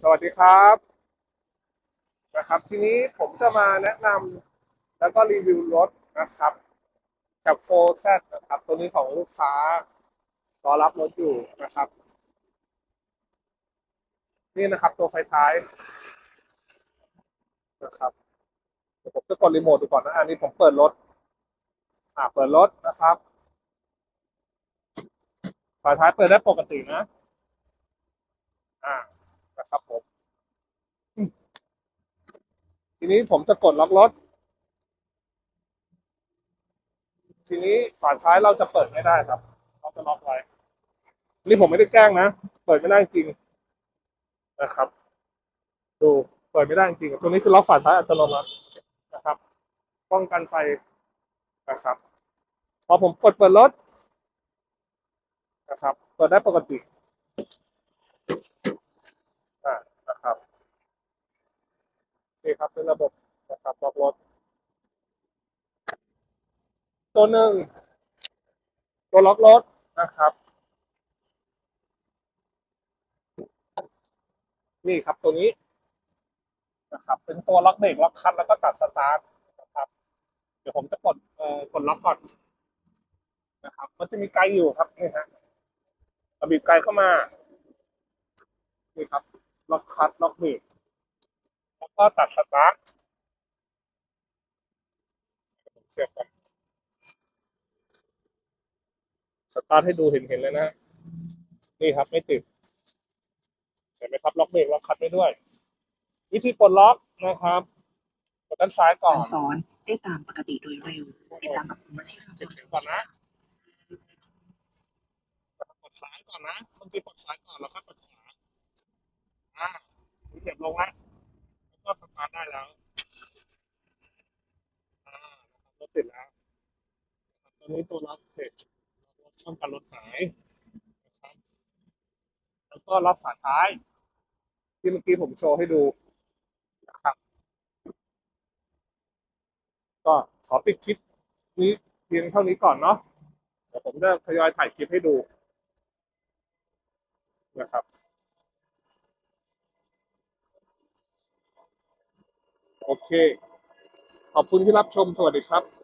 สวัสดีครับนะครับ ทีนี้ผมจะมาแนะนำแล้วก็รีวิวรถนะครับกับโฟร์ซนะครับ ตัวนี้ของลูกค้ารอรับรถอยู่นะครับ นี่นะครับ ตัวไฟท้ายนะครับเดี๋ยวผมจะกดรีโมทดูก่อนนะอันนี้ผมเปิดรถอ่าเปิดรถนะครับไฟท้ายเปิดได้ปกตินะ ครับผม ทีนี้ผมจะกดล็อกรถ ทีนี้ฝาท้ายเราจะเปิดไม่ได้ครับ เราจะล็อกไว้นี่ผมไม่ได้แกล้งนะ เปิดไม่ได้จริงนะครับ ดู เปิดไม่ได้จริงตัวนี้คือล็อกฝาท้ายอัตโนมัตินะครับ ป้องกันไฟนะครับ พอผมกดเปิดรถนะครับ เปิดได้ปกติ อ่านะครับ นี่ค ระบบนะครับล็อกรถ ตัวหนึ่ง ตัวล็อกรถนะครับ นี่ครับตัวนี้นะครับ เป็นตัวล็อกเบรกล็อกคันแล้วก็ตัดสตาร์ทนะครับ เดี๋ยวผมจะกดเอ่อกดล็อกก่อนนะครับ มันจะมีไกด์อยู่ครับนี่ฮะบีบไกด์เข้ามานี่ครับล็อกคัทล็อกเบรก แล้วก็ตัดสตาร์ทผมเสียบกันสตาร์ทให้ดูเห็นเห็นเลยนะนี่ครับไม่ติดเห็นไหมครับล็อกเบรกล็อกคัทไว้ด้วย วิธีปลดล็อกนะครับกดด้านซ้ายก่อนการสอนได้ตามปกติโดยเร็วติดตามกับคุณวชิราเก็บเสียงก่อนนะกดซ้ายก่อนนะบางทีกดซ้ายก่อนแล้วค่อยกดขวาอ่าเก็บลงแล้วแล้วก็สตาร์ทได้แล้ว อ่านะครับรถติดแล้วนะครับ ตอนนี้ตัวล็อกเสร็จล็อกป้องกันรถหายนะครับแล้วก็ล็อกฝาท้าย ที่เมื่อกี้ผมโชว์ให้ดูนะครับ ก็ขอปิดคลิปนี้เพียงเท่านี้ก่อนเนาะเดี๋ยวผมจะทยอยถ่ายคลิปให้ดูนะครับโอเค ขอบคุณที่รับชม สวัสดีครับ